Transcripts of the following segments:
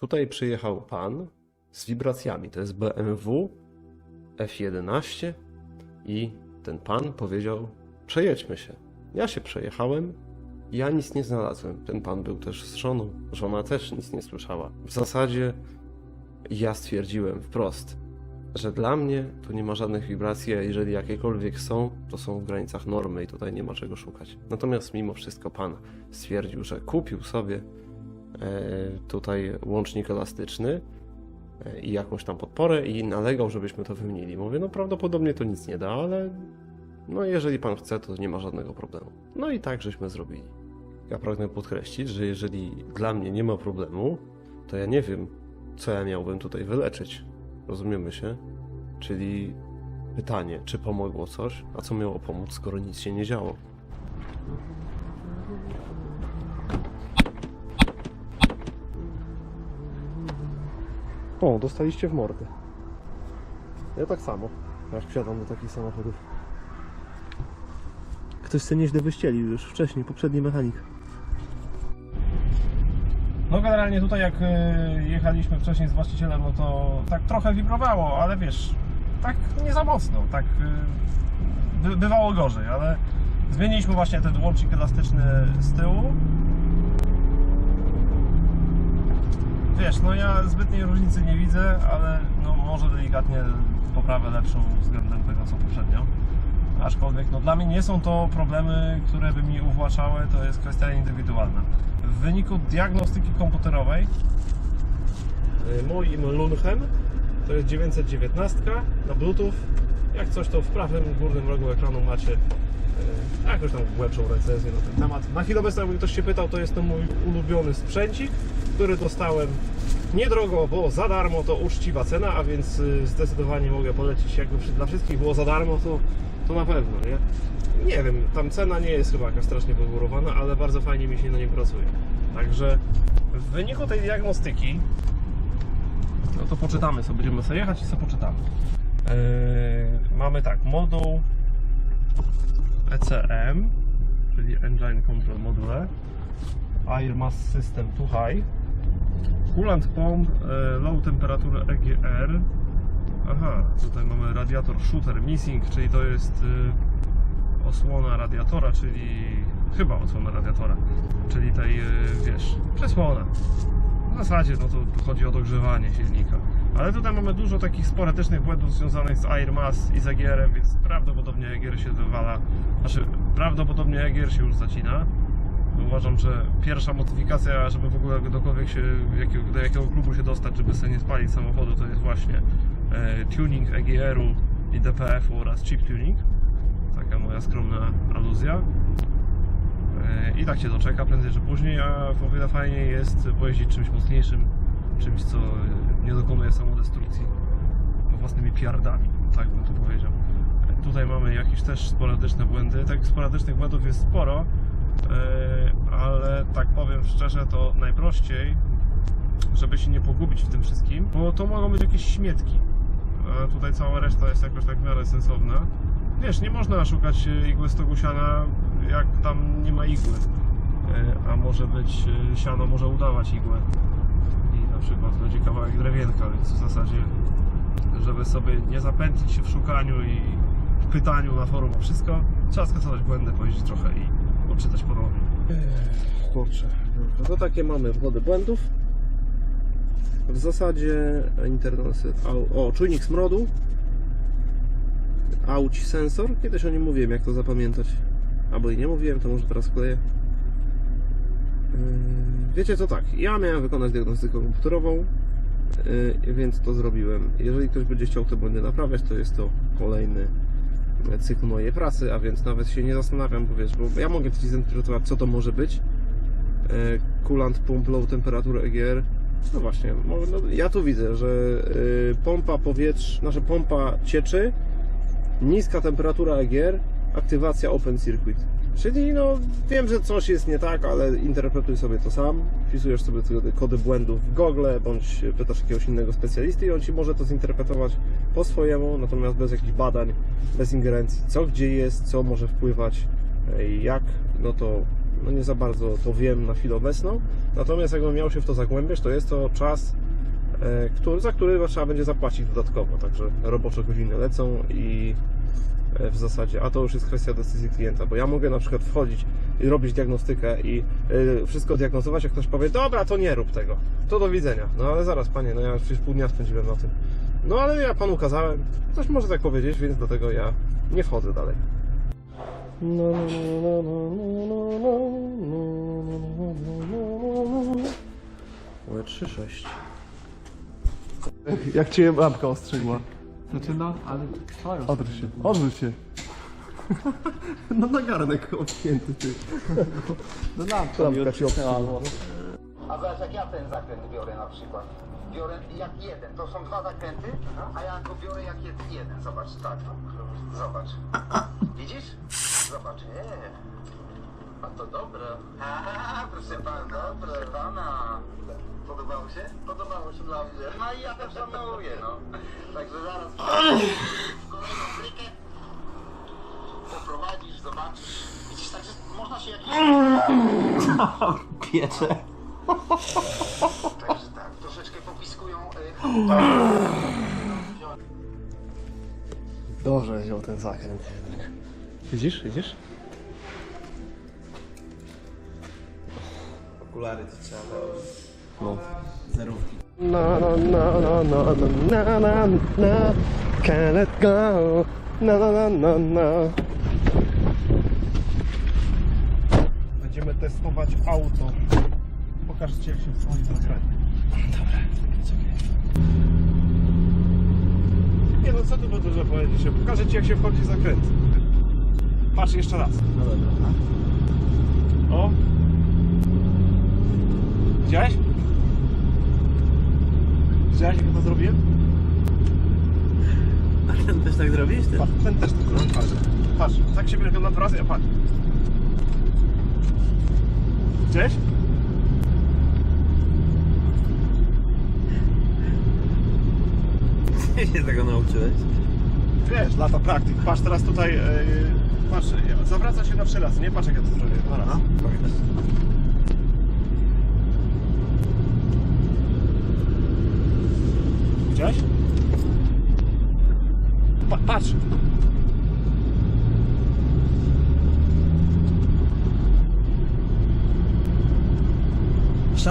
Tutaj przyjechał pan z wibracjami. To jest BMW F11 i ten pan powiedział: Przejedźmy się. Ja się przejechałem. Ja nic nie znalazłem. Ten pan był też z żoną. Żona też nic nie słyszała. W zasadzie ja stwierdziłem wprost, że dla mnie tu nie ma żadnych wibracji, a jeżeli jakiekolwiek są, to są w granicach normy i tutaj nie ma czego szukać. Natomiast mimo wszystko pan stwierdził, że kupił sobie tutaj łącznik elastyczny e, i jakąś tam podporę i nalegał, żebyśmy to wymienili. Mówię, no prawdopodobnie to nic nie da, ale no jeżeli pan chce, to nie ma żadnego problemu. No i tak żeśmy zrobili. Ja pragnę podkreślić, że jeżeli dla mnie nie ma problemu, to ja nie wiem, co ja miałbym tutaj wyleczyć. Rozumiemy się? Czyli pytanie, czy pomogło coś, a co miało pomóc, skoro nic się nie działo? O, dostaliście w mordę. Ja tak samo, jak wsiadam do takich samochodów. Ktoś sobie nieźle wyścielił już wcześniej, poprzedni mechanik. No generalnie tutaj jak e, jechaliśmy wcześniej z właścicielem, no to tak trochę wibrowało, ale wiesz, tak nie za mocno, tak e, by, bywało gorzej, ale zmieniliśmy właśnie ten łącznik elastyczny z tyłu. Wiesz, no ja zbytniej różnicy nie widzę, ale no może delikatnie poprawę lepszą względem tego co poprzednio. Aczkolwiek no, dla mnie nie są to problemy, które by mi uwłaczały, to jest kwestia indywidualna. W wyniku diagnostyki komputerowej y, moim Lunchem to jest 919 na Bluetooth. Jak coś to w prawym górnym rogu ekranu macie y, jakąś tam głębszą recenzję na ten temat. Na chwilę obecną, jakby ktoś się pytał, to jest to mój ulubiony sprzęcik, który dostałem niedrogo, bo za darmo to uczciwa cena, a więc y, zdecydowanie mogę polecić, jakby dla wszystkich było za darmo, to, to na pewno, nie? Nie wiem, tam cena nie jest chyba jakaś strasznie wygórowana, ale bardzo fajnie mi się na nim pracuje. Także w wyniku tej diagnostyki, no to poczytamy sobie, będziemy sobie jechać i sobie poczytamy. Yy, mamy tak, moduł ECM, czyli Engine Control Module, Air Mass System to High, Coolant Pump, e, Low Temperature EGR, aha, tutaj mamy radiator Shooter Missing, czyli to jest y, osłona radiatora, czyli chyba osłona radiatora, czyli tej, y, wiesz, przesłona. W zasadzie no to chodzi o dogrzewanie silnika. Ale tutaj mamy dużo takich sporadycznych błędów związanych z Air Mass i z EGR-em, więc prawdopodobnie EGR się wywala, znaczy prawdopodobnie EGR się już zacina. Uważam, że pierwsza modyfikacja, żeby w ogóle dokolwiek się, do jakiego klubu się dostać, żeby sobie nie spalić samochodu, to jest właśnie e, tuning EGR-u i DPF-u oraz chip tuning. Taka moja skromna aluzja. E, I tak się doczeka prędzej czy później, a o wiele fajniej jest pojeździć czymś mocniejszym, czymś co nie dokonuje samodestrukcji własnymi piardami, tak bym to powiedział. E, Tutaj mamy jakieś też sporadyczne błędy. Takich sporadycznych błędów jest sporo, ale tak powiem szczerze, to najprościej, żeby się nie pogubić w tym wszystkim, bo to mogą być jakieś śmietki. A tutaj cała reszta jest jakoś tak w miarę sensowna. Wiesz, nie można szukać e, igły stogusiana, jak tam nie ma igły. E, A może być e, siano, może udawać igłę. I na przykład będzie kawałek drewienka, więc w zasadzie, żeby sobie nie zapętlić się w szukaniu i w pytaniu na forum o wszystko, trzeba skasować błędy, pojeździć trochę i odczytać ponownie. Kurczę, no takie mamy wody błędów. W zasadzie internet, o, czujnik smrodu, auć sensor. Kiedyś o nim mówiłem, jak to zapamiętać. Albo i nie mówiłem, to może teraz wkleję. Yy, Wiecie co, tak, ja miałem wykonać diagnostykę komputerową, yy, więc to zrobiłem. Jeżeli ktoś będzie chciał te błędy naprawiać, to jest to kolejny cykl mojej pracy, a więc nawet się nie zastanawiam, bo wiesz, bo ja mogę zinterpretować, co to może być. E, Coolant pump low temperature EGR. No właśnie, no, ja tu widzę, że y, pompa powietrz, nasza pompa cieczy, niska temperatura EGR, aktywacja open circuit. Czyli no wiem, że coś jest nie tak, ale interpretuj sobie to sam. Wpisujesz sobie kody błędów w Google, bądź pytasz jakiegoś innego specjalisty i on ci może to zinterpretować po swojemu, natomiast bez jakichś badań, bez ingerencji, co gdzie jest, co może wpływać, jak, no to no nie za bardzo to wiem na chwilę obecną. Natomiast jakbym miał się w to zagłębiać, to jest to czas, e, który, za który trzeba będzie zapłacić dodatkowo. Także robocze godziny lecą i w zasadzie, a to już jest kwestia decyzji klienta, bo ja mogę na przykład wchodzić i robić diagnostykę i wszystko diagnozować, jak ktoś powie, dobra, to nie rób tego, to do widzenia. No ale zaraz, panie, no ja już przecież pół dnia spędziłem na tym. No ale ja panu kazałem, ktoś może tak powiedzieć, więc dlatego ja nie wchodzę dalej. Łe 3-6 Jak cię lampka ostrzygła? Znaczy no, ale stoją. Odwróć się, odwróć się. No na garnek odpięty ty. No lampka mi Lampka ci odcisnęła. A zobacz, jak ja ten zakręt biorę na przykład. Biorę jak jeden, to są dwa zakręty, a ja go biorę jak jed- jeden. Zobacz, tak. Zobacz. Widzisz? Zobacz. Nie. A to dobre. A, proszę pana, proszę pana. Podobało się? Podobało dla mnie. No i ja też szanuję, no. Także zaraz kolejną brykę poprowadzisz, zobaczysz. Widzisz, także można się jakiś... Piecze. Także tak, troszeczkę popiskują. Y, Dobrze wziął ten zakręt. Widzisz, widzisz? Okulary to trzeba No. Zerówki. No, no, no, no, no, no, no, no, can it go? No, no, no, no, no. Będziemy testować auto. Pokażcie, jak się wchodzi do kraju. Dobra, czekaj, czekaj. Nie no, co tu dużo powiedzieć? Pokażę Ci, jak się wchodzi zakręt. Patrz jeszcze raz. No dobra. O. Widziałeś? Widziałeś jak to zrobiłem? A ten też tak zrobisz? Ty? Patrz, ten też tak robi, patrz. Patrz, tak się wygląda dwa razy, a patrz. Widziałeś? Ty się tego nauczyłeś? Wiesz, lata praktyk. Patrz teraz tutaj, yy, patrz, zawraca się na trzy razy, nie? Patrz jak ja to zrobię. Razy. No, pokaż.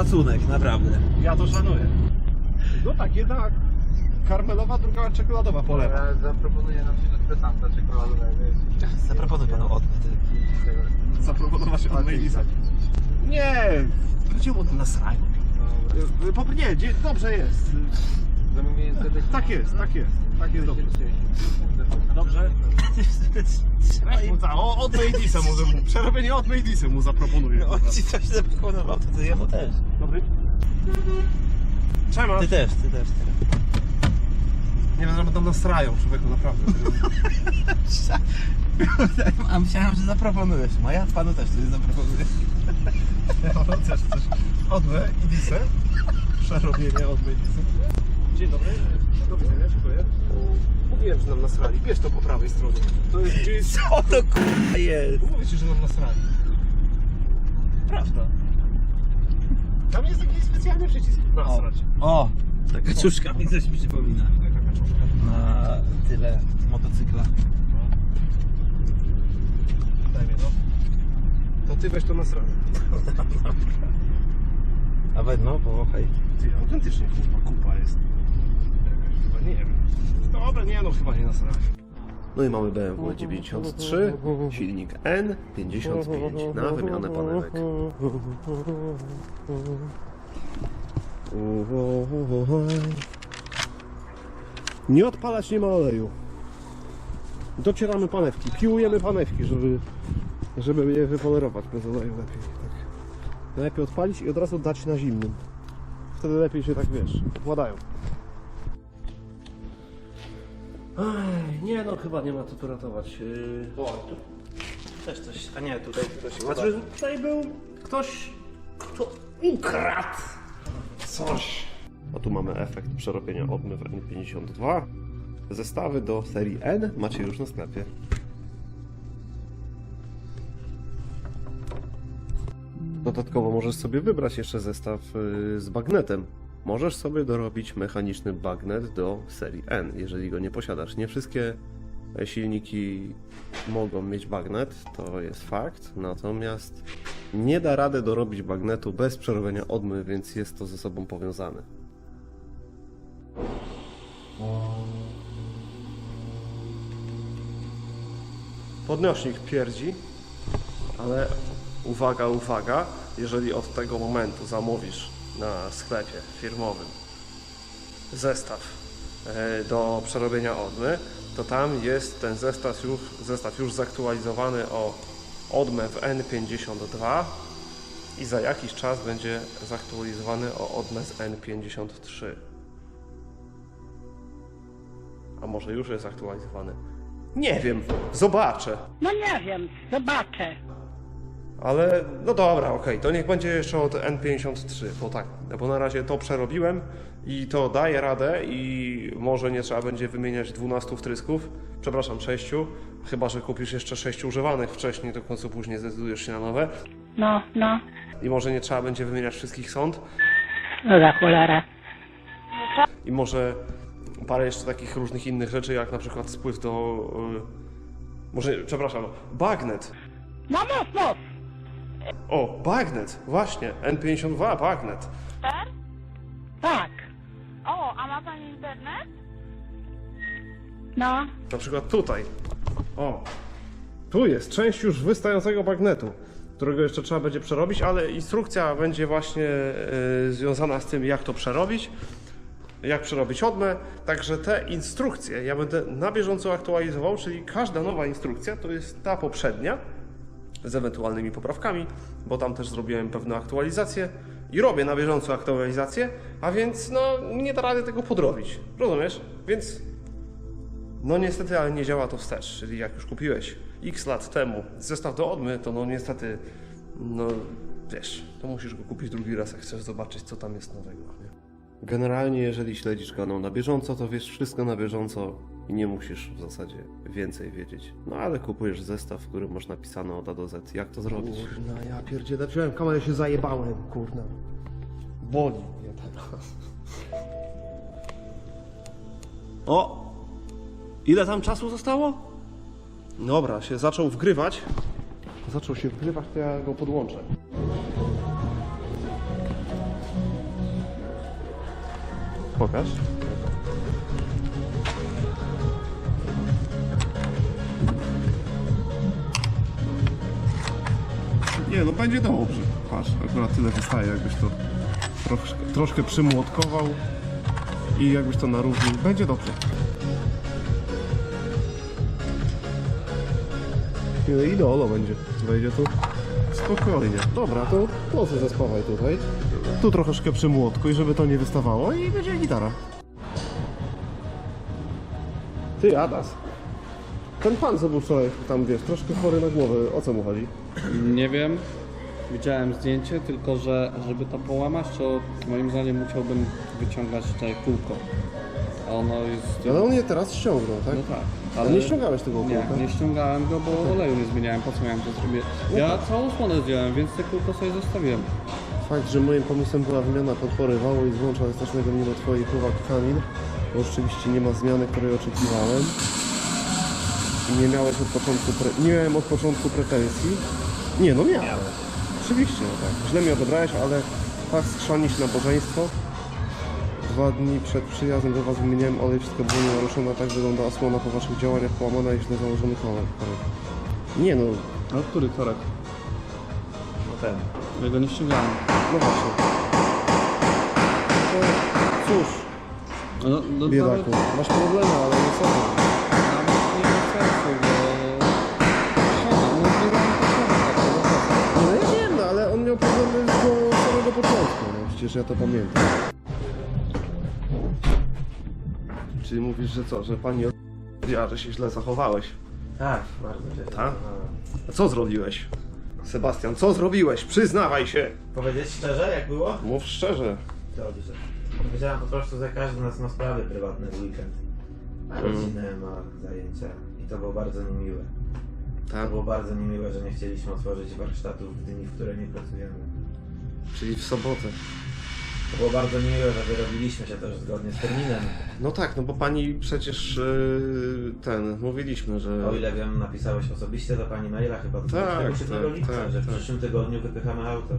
Szacunek, naprawdę. Ja to szanuję. No tak, jedna karmelowa, druga czekoladowa po lewo. Ja zaproponuję na przykład pesanta czekoladowego. Zaproponuj panu odbyt. Zaproponować od Mailisa. Nie, chodziło o to na sraju. Y, Po, nie, dobrze jest. Tak jest, tak jest. Tak jest dobrze. Dobrze? Mu za, o, od Mailisa może mu, przerobienie od Mailisa mu zaproponuję. On ci coś zaproponował, to ty jemu też. Dobry? Czemu? Ty też, ty też. Nie wiem, że tam nasrają człowieku, naprawdę. A myślałem, że zaproponujesz. No ja panu też coś zaproponuję. No, też coś. Odwę i disę. Przerobienie odwę i disę. Dzień dobry. Do widzenia, dziękuję. Mówiłem, że nam nasrali. Bierz to po prawej stronie. To jest gdzieś... Co to k***a jest? Mówię ci, że nam nasrali. Prawda. Tam jest taki specjalny przycisk. Nasrać. O, ta kaczuszka mi coś przypomina. Jaka kaczuszka? Na tyle motocykla. Daj mnie, no. To ty weź to nasrane. A weź no, powąchaj. Ty, autentycznie kurwa kupa jest. Chyba, nie wiem. Dobra, nie no, chyba nie. No i mamy BMW 93, silnik N55 na wymianę panelek. Nie odpalać nie ma oleju. Docieramy panewki, piłujemy panewki, żeby, żeby je wypolerować bez oleju lepiej. Tak. Najlepiej odpalić i od razu dać na zimnym. Wtedy lepiej się tak wiesz, układają. Ej, nie no, chyba nie ma co tu ratować. Yy... Też coś, a nie, tutaj ktoś Znaczy, tutaj był ktoś, kto ukradł coś. A tu mamy efekt przerobienia odmyw N52. Zestawy do serii N macie już na sklepie. Dodatkowo możesz sobie wybrać jeszcze zestaw y, z bagnetem. Możesz sobie dorobić mechaniczny bagnet do serii N, jeżeli go nie posiadasz. Nie wszystkie silniki mogą mieć bagnet, to jest fakt, natomiast nie da rady dorobić bagnetu bez przerobienia odmy, więc jest to ze sobą powiązane. Podnośnik pierdzi, ale uwaga, uwaga, jeżeli od tego momentu zamówisz na sklepie firmowym zestaw e, do przerobienia odmy, to tam jest ten zestaw już, zestaw już zaktualizowany o odmę w N52 i za jakiś czas będzie zaktualizowany o odmę z N53. A może już jest aktualizowany? Nie wiem, zobaczę. No nie wiem, zobaczę. Ale no dobra, okej, to niech będzie jeszcze od N53, bo tak, bo na razie to przerobiłem i to daje radę i może nie trzeba będzie wymieniać 12 wtrysków, przepraszam, 6, chyba że kupisz jeszcze 6 używanych wcześniej, to w końcu później zdecydujesz się na nowe. No, no, i może nie trzeba będzie wymieniać wszystkich sąd? No za cholera. i może parę jeszcze takich różnych innych rzeczy, jak na przykład spływ do... y, może, przepraszam, bagnet, No mów, mów. O, bagnet, właśnie, N52 bagnet. Tak? Tak, O, a ma pani internet? no, Na przykład tutaj. O, tu jest część już wystającego bagnetu, którego jeszcze trzeba będzie przerobić, ale instrukcja będzie właśnie e, związana z tym, jak to przerobić, jak przerobić odmę. Także te instrukcje ja będę na bieżąco aktualizował, czyli każda nowa instrukcja to jest ta poprzednia z ewentualnymi poprawkami, bo tam też zrobiłem pewne aktualizacje i robię na bieżąco aktualizacje, a więc no nie da rady tego podrobić. Rozumiesz? Więc no niestety, ale nie działa to wstecz, czyli jak już kupiłeś x lat temu zestaw do odmy, to no niestety, no wiesz, to musisz go kupić drugi raz, jak chcesz zobaczyć, co tam jest nowego. Nie? Generalnie, jeżeli śledzisz kanał na bieżąco, to wiesz wszystko na bieżąco i nie musisz w zasadzie więcej wiedzieć. No ale kupujesz zestaw, w którym masz napisane od A do Z, jak to zrobić. Kurna, ja pierdzielę, wziąłem kamerę, się zajebałem, kurna. Boli mnie teraz. O! Ile tam czasu zostało? Dobra, się zaczął wgrywać. Zaczął się wgrywać, to ja go podłączę. Pokaż. Nie, no będzie dobrze. Patrz, akurat tyle wystaje, jakbyś to troszkę, troszkę przymłotkował i jakbyś to narównił. Będzie dobrze. Nie, no ideolo będzie. Wejdzie tu spokojnie. Dobra, to proszę zaspawaj tutaj. Tu troszeczkę przymłotkuj, żeby to nie wystawało i będzie gitara. Ty, Adas. Ten pan, co był wczoraj tam, wiesz, troszkę chory na głowę. O co mu chodzi? Nie wiem. Widziałem zdjęcie, tylko że żeby to połamać, to moim zdaniem musiałbym wyciągać tutaj kółko. A ono jest. Ale on je teraz ściągnął, tak? No tak. Ale nie ściągałeś tego Nie, kółka? nie ściągałem go, bo oleju nie zmieniałem. Po co miałem to zrobić? Ja całą słonę zdjąłem, więc te kółko sobie zostawiłem. Fakt, że moim pomysłem była wymiana podpory wału i złącza elastycznego mimo twojej pływak Kamil, bo rzeczywiście nie ma zmiany, której oczekiwałem. I nie miałeś od początku pre... nie miałem od początku pretensji. Nie, no miałem. Oczywiście, no tak. Źle mi odebrałeś, ale tak skrzanić nabożeństwo. Dwa dni przed przyjazdem do was wymieniałem olej, wszystko było nienaruszone, a tak wygląda osłona po waszych działaniach połamana i źle założony korek. Nie no, No który torek? No ten. Ja go nie ściągałem. no właśnie. To, cóż, No, no, no biedaku, nawet- masz problemy, ale nie są. nawet nie ma sensu, bo... Szkoda, no nie mam potrzeby takiego. No ja wiem, no, ale on miał problemy do samego początku, no przecież ja to pamiętam. Czyli mówisz, że co, że pani powiedziała, że się źle zachowałeś? Tak, bardzo źle. Tak? A co zrobiłeś? Sebastian, co zrobiłeś? Przyznawaj się! Powiedzieć szczerze, jak było? Mów szczerze. Dobrze. Powiedziałem po prostu, że każdy z nas ma sprawy prywatne w weekend. Rodzinne ma zajęcia. I to było bardzo niemiłe. To Tak? było bardzo niemiłe, że nie chcieliśmy otworzyć warsztatów w dni, w które nie pracujemy. Czyli w sobotę. To było bardzo miłe, że wyrobiliśmy się też zgodnie z terminem. No tak, no bo pani przecież yy, ten, mówiliśmy, że... O ile wiem, napisałeś osobiście do pani maila chyba do Tak, 27 tak, lipca, tak, że w tak. przyszłym tygodniu wypychamy auto.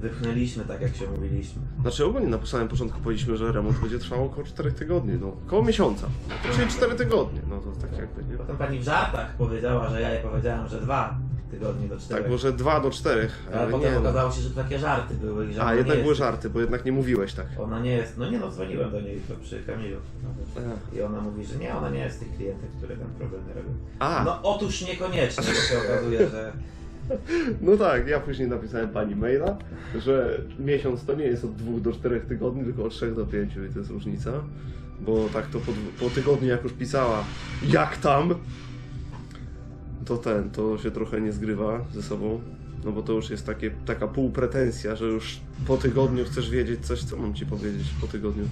Wypchnęliśmy tak, jak się mówiliśmy. Znaczy ogólnie na samym początku powiedzieliśmy, że remont będzie trwał około 4 tygodni, no około miesiąca. Czyli 4 tygodnie, no to tak jakby, nie? Potem pani w żartach powiedziała, że ja jej powiedziałem, że dwa tygodnie do czterech. Tak, może 2 do 4, Ale ale potem nie no. okazało się, że to takie żarty były że A, jednak nie były jest, żarty, bo jednak nie mówiłeś tak. Ona nie jest, no nie no, dzwoniłem do niej to przy Kamilu. A. I ona mówi, że nie, ona nie jest z tych klientów, które tam problemy robią. A, no. No otóż niekoniecznie, bo się okazuje, że tak, ja później napisałem pani maila, że miesiąc to nie jest od 2 do 4 tygodni, tylko od 3 do 5 i to jest różnica. Bo tak to po, po tygodniu jak już pisała, jak tam, to ten, to się trochę nie zgrywa ze sobą. No bo to już jest takie, taka półpretensja, że już po tygodniu chcesz wiedzieć coś, co mam ci powiedzieć po tygodniu.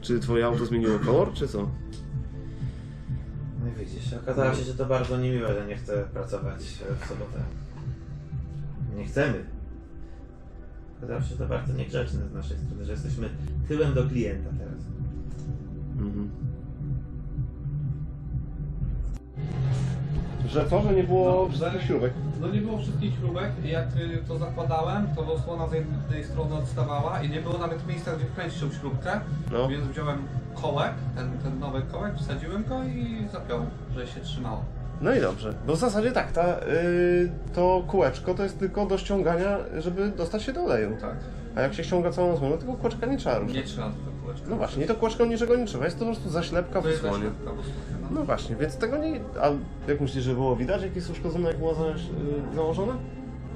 Czy twoje auto zmieniło kolor, czy co? No i widzisz, okazało się, że to bardzo niemiłe, że nie chcę pracować w sobotę. Nie chcemy. Okazało się, że to bardzo niegrzeczne z naszej strony, że jesteśmy tyłem do klienta teraz. Mhm. Że co, że nie było wszystkich śrubek? No nie było wszystkich śrubek i jak y, to zakładałem, to osłona z jednej strony odstawała i nie było nawet miejsca, gdzie wkręcić tą śrubkę, No. więc wziąłem kołek, ten, ten nowy kołek, wsadziłem go i zapiąłem, że się trzymało. No i dobrze. Bo w zasadzie tak, ta, y, to kółeczko to jest tylko do ściągania, żeby dostać się do oleju. Tak. A jak się ściąga całą osłonę, tego kółeczka nie trzeba ruszać. Nie trzeba tego No właśnie, to kółeczko niczego nie trzeba, jest to po prostu zaślepka w osłonie. zaślepka w osłonie, no. No właśnie, więc tego nie... A jak myślisz, że było widać, jak jest uszkodzone, jak było za, y, założone?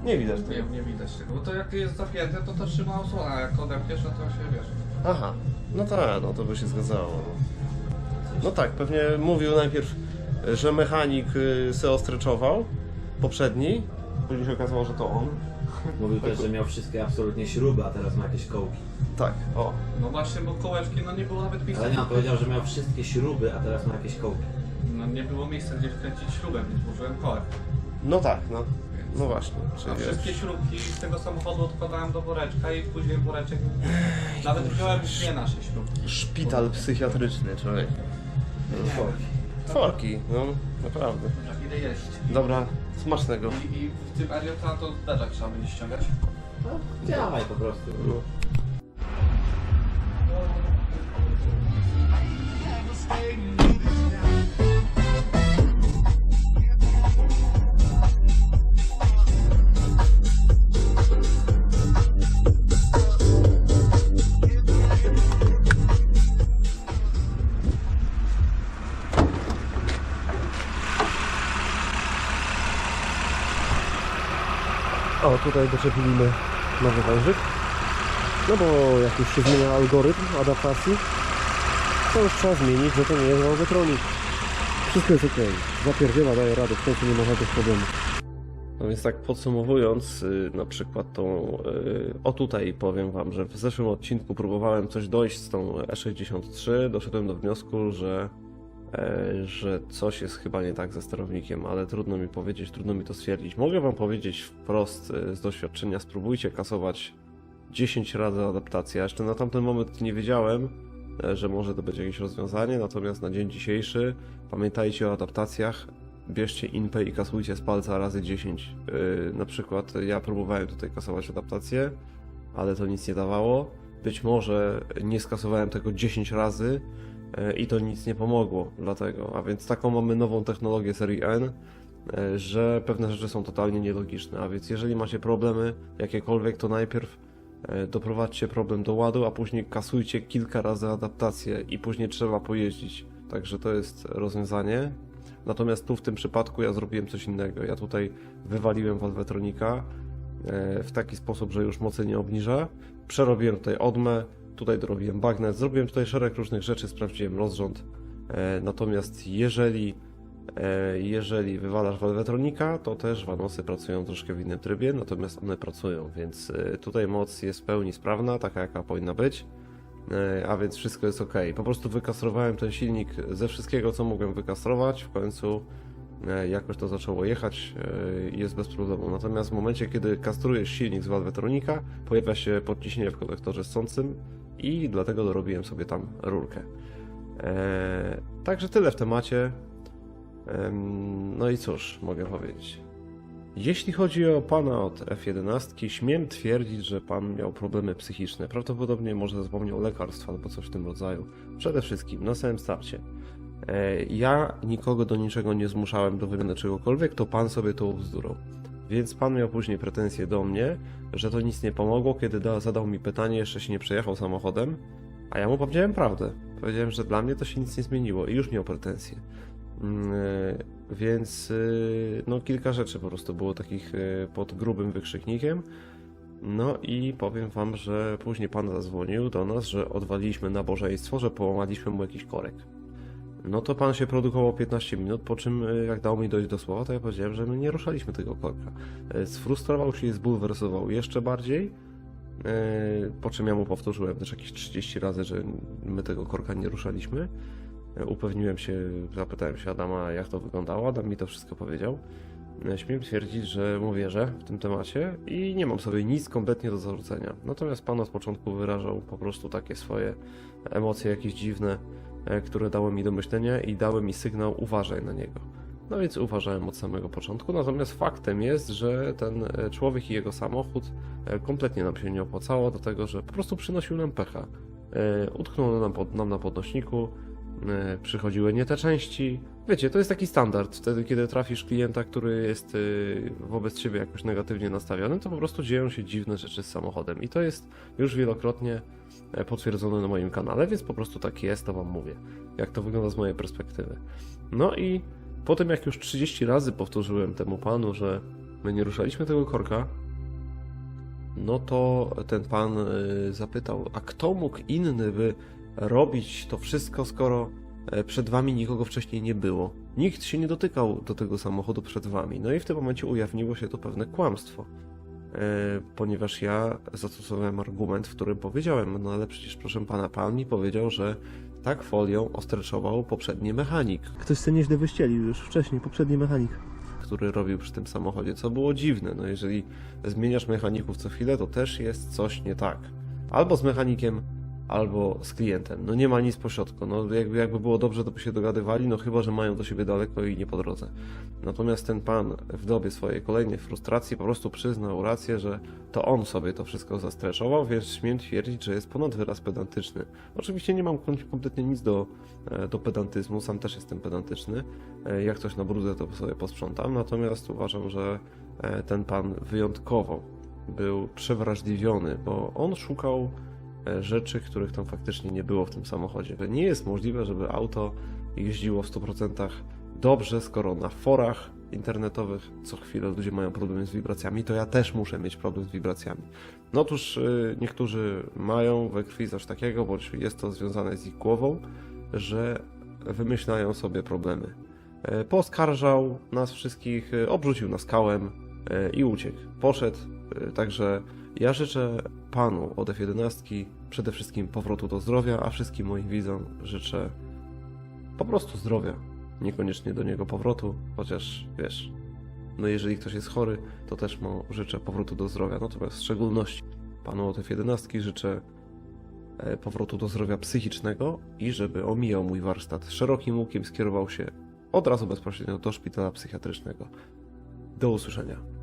Nie widać Nie, tego. nie widać tego, bo to jak jest zapięte, to to trzyma osłona, a jak odepniesz, no to się wiesz. Aha, no tak, no to by się zgadzało. no. No tak, pewnie mówił najpierw, że mechanik y, se ostreczował, poprzedni, później się okazało, że to on. Mówił też, że miał wszystkie absolutnie śruby, a teraz ma jakieś kołki. Tak, o. No właśnie, bo kołeczki, no nie było nawet miejsca. Ale nie, on powiedział, że miał wszystkie śruby, a teraz ma jakieś kołki. No nie było miejsca, gdzie wkręcić śrubę, więc użyłem kołek. No tak, no. No właśnie. Czyli A wszystkie śrubki z tego samochodu odkładałem do woreczka i później woreczek... Nawet wziąłem dwie nasze śrubki. Szpital psychiatryczny, człowiek. No, kołki. Tworki, no naprawdę. Dobra, idę jeść. Dobra, smacznego. I, i w tym Ariota to deszak trzeba będzie ściągać. No, działaj po prostu. Tutaj doczepiliśmy nowy wężyk. No bo jak już się zmienia algorytm adaptacji, to już trzeba zmienić, że to nie jest Valvetronic. Wszystko jest ok. Zapierdziela, daje radę, w końcu nie ma żadnych problemów. No więc tak podsumowując, y, na przykład tą, y, o tutaj powiem Wam, że w zeszłym odcinku próbowałem coś dojść z tą E63, doszedłem do wniosku, że, że coś jest chyba nie tak ze sterownikiem, ale trudno mi powiedzieć, trudno mi to stwierdzić. Mogę Wam powiedzieć wprost y, z doświadczenia, spróbujcie kasować 10 razy adaptację. Jeszcze na tamten moment nie wiedziałem, e, że może to być jakieś rozwiązanie, natomiast na dzień dzisiejszy pamiętajcie o adaptacjach, bierzcie inpę i kasujcie z palca razy 10. Yy, na przykład ja próbowałem tutaj kasować adaptację, ale to nic nie dawało. Być może nie skasowałem tego 10 razy i to nic nie pomogło dlatego. A więc taką mamy nową technologię serii N, yy, że pewne rzeczy są totalnie nielogiczne. A więc jeżeli macie problemy jakiekolwiek, to najpierw yy, doprowadźcie problem do ładu, a później kasujcie kilka razy adaptację i później trzeba pojeździć. Także to jest rozwiązanie. Natomiast tu w tym przypadku ja zrobiłem coś innego. Ja tutaj wywaliłem Valvetronika e, w taki sposób, że już mocy nie obniża. Przerobiłem tutaj odmę, tutaj dorobiłem bagnet, zrobiłem tutaj szereg różnych rzeczy, sprawdziłem rozrząd. E, Natomiast jeżeli, e, jeżeli wywalasz Valvetronika, to też Vanosy pracują troszkę w innym trybie, natomiast one pracują, więc e, tutaj moc jest w pełni sprawna, taka jaka powinna być. A więc wszystko jest ok. Po prostu wykastrowałem ten silnik ze wszystkiego, co mogłem wykastrować. W końcu jakoś to zaczęło jechać i jest bez problemu. Natomiast w momencie, kiedy kastrujesz silnik z Valvetronika, pojawia się podciśnienie w konektorze ssącym i dlatego dorobiłem sobie tam rurkę. E, Także tyle w temacie. Em, No i cóż, mogę powiedzieć. Jeśli chodzi o pana od F11, śmiem twierdzić, że pan miał problemy psychiczne. Prawdopodobnie może zapomniał lekarstwa albo coś w tym rodzaju. Przede wszystkim, na samym starcie. E, Ja nikogo do niczego nie zmuszałem do wymiany czegokolwiek, to pan sobie to ubzdurał. Więc pan miał później pretensje do mnie, że to nic nie pomogło, kiedy da, zadał mi pytanie, jeszcze się nie przejechał samochodem, a ja mu powiedziałem prawdę. Powiedziałem, że dla mnie to się nic nie zmieniło i już miał pretensje. E, Więc y, no kilka rzeczy po prostu było takich y, pod grubym wykrzyknikiem. No i powiem wam, że później pan zadzwonił do nas, że odwaliliśmy nabożeństwo, że połamaliśmy mu jakiś korek. No to pan się produkował 15 minut, po czym y, jak dał mi dojść do słowa, to ja powiedziałem, że my nie ruszaliśmy tego korka. Y, Sfrustrował się i zbulwersował jeszcze bardziej, y, po czym ja mu powtórzyłem też jakieś 30 razy, że my tego korka nie ruszaliśmy. Upewniłem się, zapytałem się Adama, jak to wyglądało. Adam mi to wszystko powiedział. Śmiem twierdzić, że mu wierzę w tym temacie i nie mam sobie nic kompletnie do zarzucenia. Natomiast pan od początku wyrażał po prostu takie swoje emocje jakieś dziwne, które dały mi do myślenia i dały mi sygnał uważaj na niego. No więc uważałem od samego początku, natomiast faktem jest, że ten e, człowiek i jego samochód e, kompletnie nam się nie opłacało, do tego, że po prostu przynosił nam pecha. E, Utknął nam, pod, nam na podnośniku, e, przychodziły nie te części. Wiecie, to jest taki standard. Wtedy, kiedy trafisz klienta, który jest e, wobec ciebie jakoś negatywnie nastawiony, to po prostu dzieją się dziwne rzeczy z samochodem. I to jest już wielokrotnie e, potwierdzone na moim kanale, więc po prostu tak jest, to wam mówię, jak to wygląda z mojej perspektywy. No i po tym, jak już 30 razy powtórzyłem temu panu, że my nie ruszaliśmy tego korka, no to ten pan zapytał, a kto mógł inny by robić to wszystko, skoro e, przed wami nikogo wcześniej nie było? Nikt się nie dotykał do tego samochodu przed wami. No i w tym momencie ujawniło się to pewne kłamstwo. E, Ponieważ ja zastosowałem argument, w którym powiedziałem, no ale przecież proszę pana, pan mi powiedział, że tak folią ostreczował poprzedni mechanik. Ktoś sobie nieźle wyścielił już wcześniej, poprzedni mechanik. który robił przy tym samochodzie, co było dziwne. No jeżeli zmieniasz mechaników co chwilę, to też jest coś nie tak. Albo z mechanikiem, albo z klientem. No nie ma nic pośrodku. No jakby, jakby było dobrze, to by się dogadywali, no chyba, że mają do siebie daleko i nie po drodze. Natomiast ten pan w dobie swojej kolejnej frustracji po prostu przyznał rację, że to on sobie to wszystko zastreszował, więc śmiem twierdzić, że jest ponad wyraz pedantyczny. Oczywiście nie mam kom- kompletnie nic do, e, do pedantyzmu, sam też jestem pedantyczny. E, Jak coś na brudę, to sobie posprzątam, natomiast uważam, że e, ten pan wyjątkowo był przewrażliwiony, bo on szukał rzeczy, których tam faktycznie nie było w tym samochodzie. Nie jest możliwe, żeby auto jeździło w 100% dobrze, skoro na forach internetowych co chwilę ludzie mają problemy z wibracjami, to ja też muszę mieć problem z wibracjami. No otóż y, niektórzy mają we krwi coś takiego, bądź jest to związane z ich głową, że wymyślają sobie problemy. E, Poskarżał nas wszystkich, e, obrzucił nas kałem e, i uciekł. Poszedł, e, także ja życzę panu od F11 przede wszystkim powrotu do zdrowia, a wszystkim moim widzom życzę po prostu zdrowia. Niekoniecznie do niego powrotu, chociaż wiesz, no jeżeli ktoś jest chory, to też mu życzę powrotu do zdrowia. Natomiast w szczególności panu od F11 życzę e, powrotu do zdrowia psychicznego i żeby omijał mój warsztat szerokim łukiem, skierował się od razu bezpośrednio do szpitala psychiatrycznego. Do usłyszenia.